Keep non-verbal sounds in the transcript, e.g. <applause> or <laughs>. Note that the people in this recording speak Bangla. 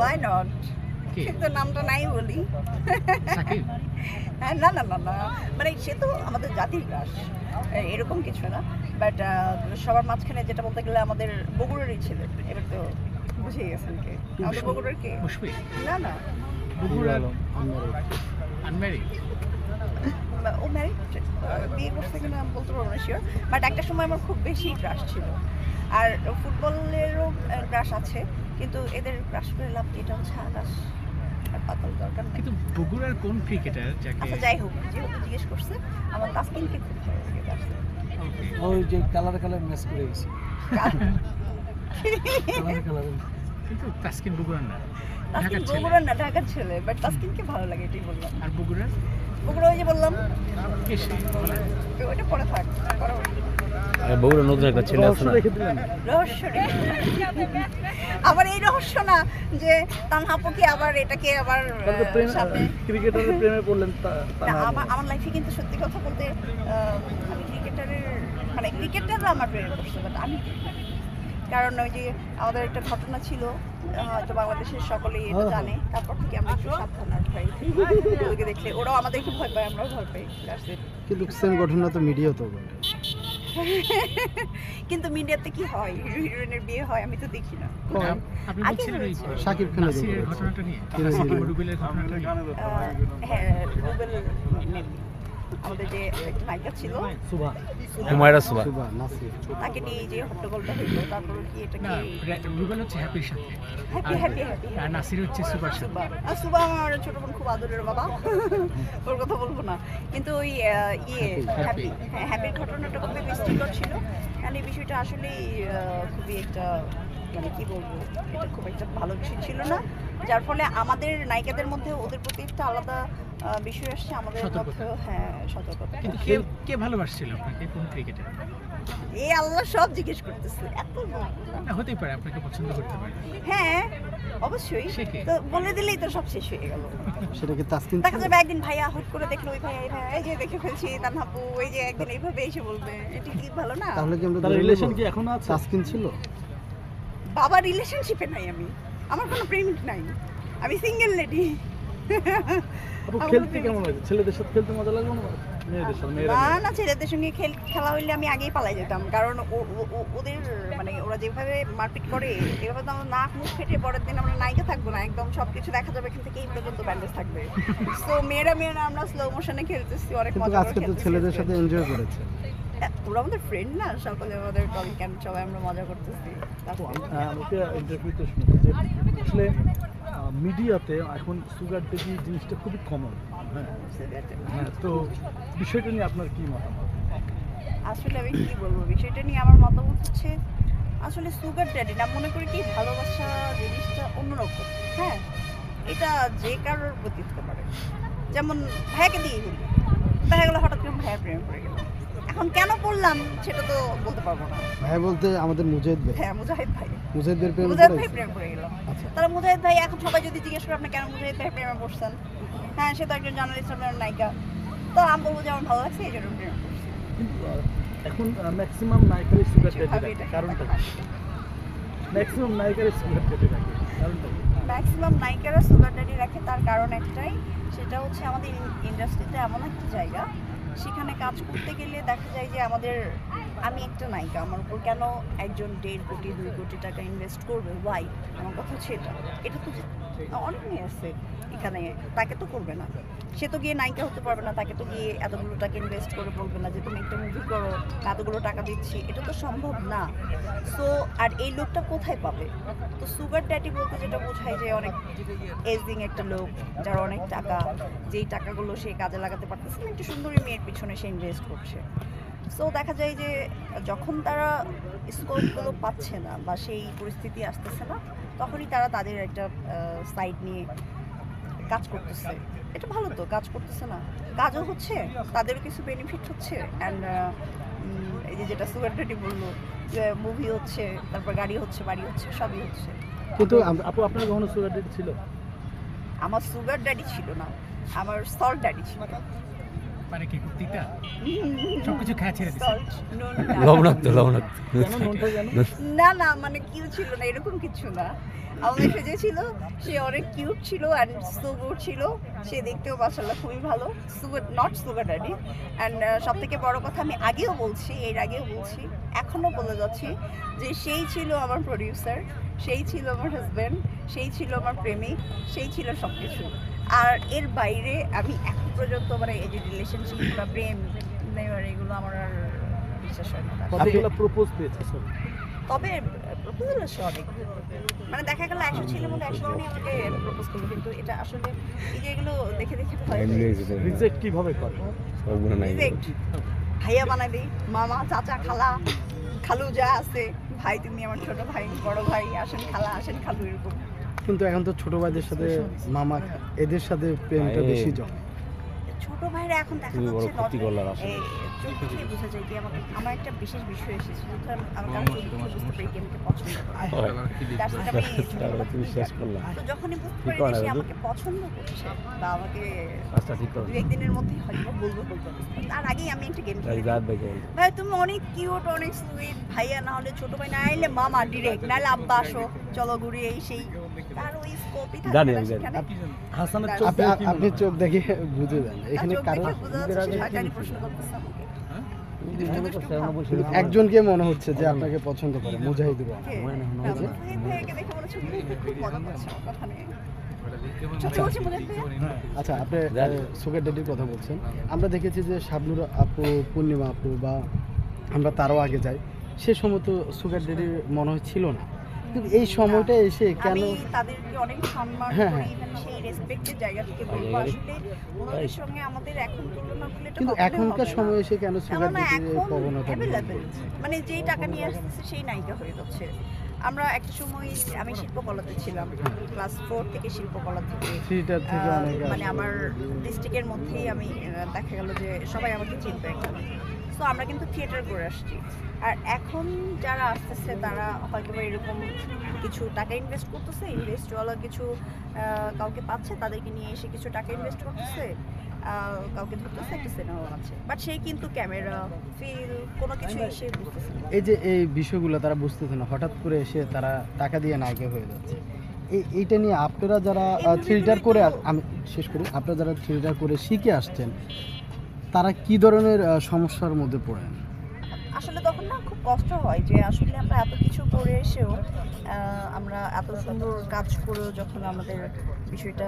ওয়াই নট কে? সে <laughs> তো নামটা নাই বলি। <laughs> হ্যাঁ না না না না। মানে সে তো আমাদের জাতির গ্রাস এরকম কিছু না। বাট সবার মাঝখানে যেটা বলতে গেলে আমাদের বগুড়ারই ছেলে। এবার তো বুঝে গেছেন কে? আমাদের বগুড়ার কে? না না। বগুড়ার আনম্যারিড। ও ম্যারিড বিয়ে করছে কিনা আমি বলতে পারব না শিওর বাট একটা সময় আমার খুব বেশি ক্রাশ ছিল। আর ফুটবলেরও ক্রাশ আছে কিন্তু এদের ক্রাশ করে লাভ এটা হচ্ছে আকাশ আর পাতাল দরকার নেই। কিন্তু বগুড়ার কোন ক্রিকেটার যাকে আচ্ছা যাই হোক যেহেতু জিজ্ঞেস করছে আমার তাসকিনকে খুব ভালো লাগে তার ওই যে কালার কালার ম্যাচ করে গেছে। Colour colour. কিন্তু তাসকিন বগুড়ার না। তাসকিন বগুড়ার না ঢাকার ছেলে বাট তাসকিনকে ভালো লাগে এটাই বললাম। আর বগুড়ার? বগুড়া ওই যে বললাম। কে সে। ওইটা পরে থাক পরে বগুড়া নতুন একটা ছেলে আছে না? রহস্য আবার এই রহস্য না যে তানহাপুকে আবার এটাকে আবার ক্রিকেটারের প্রেমে পড়লেন। আমার আমার লাইফে কিন্তু সত্যি কথা বলতে আমি ক্রিকেটারের মানে ক্রিকেটাররা আমার প্রেমে পড়ছে বাট আমি কারণ ওই যে আমাদের একটা ঘটনা ছিল হয়তো বাংলাদেশের সকলেই এটা হ্যাঁ, জানে। তারপর থেকে আমরা একটু সাবধান আর ভাই ওদেরকে দেখলে ওরাও আমাদেরকে ভয় পায় আমরাও ভয় পাই। কিন্তু সেম ঘটনা তো মিডিয়া তো বলে। <laughs> কিন্তু মিডিয়াতে কি হয়? হিরো হিরোইনের বিয়ে হয় আমি তো দেখি না। হয়। শাকিব খানের ঘটনাটা। নিয়ে। সাকিব? রুবেলের ঘটনাটা হ্যাঁ রুবেল। আমাদের যে একটা নায়িকা ছিল সুভা। হুমায়রা সুবা সুভা তাকে নিয়ে যে হট্টগোলটা হইল তারপর কি এটা কি রুবেল হচ্ছে হ্যাপির সাথে। হ্যাপি হ্যাপি হ্যাপি আর নাসির হচ্ছে সুপার সাথে। সুবা আর সুবা আমার ছোট বোন খুব আদরের বাবা। <laughs> ওর কথা বলব না। কিন্তু ওই ইয়ে হ্যাপি হ্যাঁ হ্যাপির ঘটনাটা খুবই বিস্তৃত ছিল। কারণ এই বিষয়টা আসলেই খুবই একটা মানে কি বলব এটা খুব একটা ভালো বিষয় ছিল না। যার ফলে আমাদের নায়িকাদের মধ্যে ওদের প্রতি একটা আলাদা বিষয় আসছে আমাদের। মধ্যেও হ্যাঁ সতর্কতা। কিন্তু কে কে ভালোবাসছিল আপনাকে? কোন ক্রিকেটার? এই আল্লাহ সব জিজ্ঞেস করতেছে এত না। হতেই পারে আপনাকে পছন্দ করতে পারে। হ্যাঁ অবশ্যই। তো বলে দিলেই তো সব শেষ হয়ে গেল। সেটা কি তাসকিন দেখা যাবে একদিন ভাইয়া হুট করে দেখল ওই ভাইয়া এই ভাইয়া এই যে দেখে ফেলছি তানহাপু এই যে একদিন এইভাবে এসে বলবে এটা কি ভালো না? তাহলে কি আমরা রিলেশন কি এখনও আছে? তাসকিন ছিল? বাবা রিলেশনশিপে নাই আমি। আমার কোনো প্রেমিক নাই। আমি সিঙ্গেল লেডি খেলতে কেমন লাগে? ছেলেদের সাথে খেলতে মজা লাগল না? মেয়েদের সাথে মেয়েরা না না ছেলেদের সঙ্গে খেল খেলা হইলে আমি আগেই পালাই যেতাম। কারণ ওদের মানে ওরা যেভাবে মারপিট করে এভাবে তো আমার নাক মুখ ফেটে পরের দিন আমরা নায়িকা থাকব না। একদম সবকিছু দেখা যাবে এখান থেকে এই পর্যন্ত ব্যান্ডেজ থাকবে। <laughs> তো মেয়েরা মেয়েরা আমরা স্লো মোশনে খেলতেছি অনেক মজা করে আজকে তো ছেলেদের সাথে এনজয় করেছে। হ্যাঁ, ওরা আমাদের ফ্রেন্ড না? সকলে আমাদের কল ক্যাম্প সবাই আমরা মজা করতেছি। আপু, আম- আহ, আমাকে ইন্টারভিউতে শুনেছি যে আসলে মিডিয়াতে এখন সুগার ডেডি জিনিসটা খুবই কমন হ্যাঁ। হ্যাঁ তো বিষয়টা নিয়ে আপনার কি মতামত? আসলে আমি কি বলব? বিষয়টা নিয়ে আমার মতামত হচ্ছে আসলে সুগার ড্যাডি না মনে করি কি ভালোবাসা জিনিসটা অন্যরকম হ্যাঁ? এটা যে কারোর প্রতি হতে পারে। যেমন ভাইয়াকে দিয়ে দেখা গেলো হঠাৎ করে ভাইয়া প্রেমে গেল। এখন কেন পড়লাম সেটা তো বলতে পারব না। ভাই বলতে আমাদের মুজাহিদ ভাই। হ্যাঁ মুজাহিদ ভাই। মুজাহিদের প্রেমে মুজাহিদ ভাই প্রেমে পড়ে গেল। আচ্ছা। তারা মুজাহিদ ভাই এখন সবাই যদি জিজ্ঞেস করে আপনি কেন মুজাহিদ ভাই প্রেমে পড়ছেন? হ্যাঁ সে তো একজন জার্নালিস্ট নায়িকা। তো আমি বলব যে আমার ভালো লাগছে এই জন্য প্রেমে পড়ছি। এখন ম্যাক্সিমাম নায়িকারই সুগার এটা কারণটা ম্যাক্সিমাম নায়িকারই সুগার ডেডি রাখে কারণটা ম্যাক্সিমাম নায়িকারা সুগার ড্যাডি রাখে তার কারণ একটাই সেটা হচ্ছে আমাদের ইন্ডাস্ট্রিতে এমন একটা জায়গা সেখানে কাজ করতে গেলে দেখা যায় যে আমাদের, আমি একটা নায়িকা, আমার উপর কেন একজন দেড় কোটি, দুই কোটি টাকা ইনভেস্ট করবে? ওয়াই আমার কথা হচ্ছে এটা। এটা তো অনেক মেয়ে আছে এখানে, তাকে তো করবে না। সে তো গিয়ে নায়িকা হতে পারবে না, তাকে তো গিয়ে এতগুলো টাকা ইনভেস্ট করে বলবে না যে তুমি একটা মুভি করো। এতগুলো টাকা দিচ্ছি, এটা তো সম্ভব না। সো আর এই লোকটা কোথায় পাবে? তো সুগার ড্যাডি বলতে যেটা বোঝায় যে অনেক এজিং একটা লোক, যার অনেক টাকা, যেই টাকাগুলো সে কাজে লাগাতে পারতেছে, একটু সুন্দরী মেয়ের পিছনে সে ইনভেস্ট করছে। সো দেখা যায় যে যখন তারা স্কোপগুলো পাচ্ছে না বা সেই পরিস্থিতি আসতেছে না, তখনই তারা তাদের একটা সাইড নিয়ে কাজ করতেছে। এটা ভালো তো, কাজ করতেছে না। কাজও হচ্ছে, তাদেরও কিছু বেনিফিট হচ্ছে অ্যান্ড এই যে যেটা সুগার ড্যাডি বলল যে মুভি হচ্ছে তারপর গাড়ি হচ্ছে বাড়ি হচ্ছে সবই হচ্ছে। কিন্তু আপু আপনার কখনো সুগার ডেডি ছিল? আমার সুগার ড্যাডি ছিল না আমার সল্ট ড্যাডি ছিল। পারে কি খুব তিতা সবকিছু খেয়ে ছেড়ে দিছে। <laughs> লবণাক্ত লবণাক্ত। না না মানে কিউ ছিল না এরকম কিছু না। আমাদের সে যে ছিল সে অনেক কিউট ছিল অ্যান্ড সুগার ছিল। সে দেখতেও মাসাল্লাহ খুবই ভালো। Sugar not sugar daddy and সব থেকে বড় কথা আমি আগেও বলছি এর আগেও বলছি এখনও বলে যাচ্ছি যে সেই ছিল আমার প্রডিউসার সেই ছিল আমার হাজব্যান্ড সেই ছিল আমার প্রেমিক সেই ছিল সব কিছু আর এর বাইরে আমি এখন পর্যন্ত মানে এই যে রিলেশনশিপ বা প্রেম নেওয়ার এগুলো আমার আর বিশ্বাস হয় না। প্রপোজ পেয়েছে সব তবে প্রপোজাল আসে অনেক। মানে দেখা গেল একশো ছেলের মধ্যে একশো জনই আমাকে প্রপোজ করল কিন্তু এটা আসলে এই যে এগুলো দেখে দেখে ভয় রিজেক্ট কীভাবে করে? সবগুলো নাই। Reject। ভাইয়া বানাই দিই মামা চাচা খালা খালু যা আছে ভাই তুমি আমার ছোট ভাই বড় ভাই আসেন খালা আসেন খালু এরকম। কিন্তু এখন তো ছোট ভাইদের সাথে মামা এদের সাথে প্রেমটা বেশি জমে। ছোট ভাইরা এখন দেখা যাচ্ছে ক্ষতি আসলে। দেখে বোঝা যায় কি আমাকে আমার একটা বিশেষ বিষয় এসেছে যেটা আমার কাছে বুঝতে পারি পছন্দ করে। করলাম। তো যখনই বুঝতে পারি সে আমাকে পছন্দ করছে বা আমাকে কাজটা ঠিক করো একদিনের মধ্যেই হয়তো বলব বলব তার আগেই আমি একটা গেম খেলি ভাই তুমি অনেক কিউট অনেক সুইট ভাইয়া না হলে ছোট ভাই না আইলে মামা ডিরেক্ট নাহলে আব্বা আসো চলো ঘুরে এই সেই। তার ওই স্কোপই থাকে জানি, আমি জানি। হাসানের আপনি- চোখ আপনি দেখে হয়? চোখ বুঝে যান এখানে কারণ প্রশ্ন করতেছে আমাকে। ভাব। একজনকে মনে হচ্ছে যে আপনাকে পছন্দ করে মুজাহিদুর? মনে হয় মনে হয়। মনে? আচ্ছা আপনি সুগার ডেডির কথা বলছেন আমরা দেখেছি যে শাবনুর আপু পূর্ণিমা আপু বা আমরা তারও আগে যাই সে সময় তো সুগার ডেডি মনে হয় ছিল না কিন্তু এই সময়টা এসে কেন তাদেরকে অনেক সম্মান হ্যাঁ, করি হ্যাঁ। সেই রেসপেক্টের জায়গা থেকে বলব আসলে ওনাদের সঙ্গে আমাদের এখন তুলনা করলে কিন্তু এখনকার সময় এসে কেন সুগার এখন প্রবণতা মানে যেই টাকা নিয়ে আসতেছে সেই নায়িকা হয়ে যাচ্ছে। আমরা একটা সময় আমি শিল্পকলাতে ছিলাম ক্লাস ফোর থেকে শিল্পকলা থেকে। থেকে মানে আমার ডিস্ট্রিক্টের মধ্যেই আমি দেখা গেল যে সবাই আমাকে চিনবে এখন তো আমরা কিন্তু থিয়েটার করে আসছি। আর এখন যারা আসতেছে তারা হয়তো বা এরকম কিছু টাকা ইনভেস্ট করতেছে ইনভেস্টওয়ালা কিছু কাউকে পাচ্ছে তাদেরকে নিয়ে এসে কিছু টাকা ইনভেস্ট করতেছে কাউকে ধরতেছে একটা সিনেমা বানাচ্ছে। বাট সেই কিন্তু ক্যামেরা ফিল কোনো কিছু এসে বুঝতেছে এই যে এই বিষয়গুলো তারা বুঝতেছে না হঠাৎ করে এসে তারা টাকা দিয়ে নায়িকা হয়ে যাচ্ছে। এই এইটা নিয়ে আপনারা যারা থ্রিটার করে আমি শেষ করি আপনারা যারা থ্রিটার করে শিখে আসছেন তারা কি ধরনের সমস্যার মধ্যে পড়েন? আসলে তখন না খুব কষ্ট হয় যে আসলে আমরা এত কিছু করে এসেও আমরা এত সুন্দর কাজ করেও যখন আমাদের বিষয়টা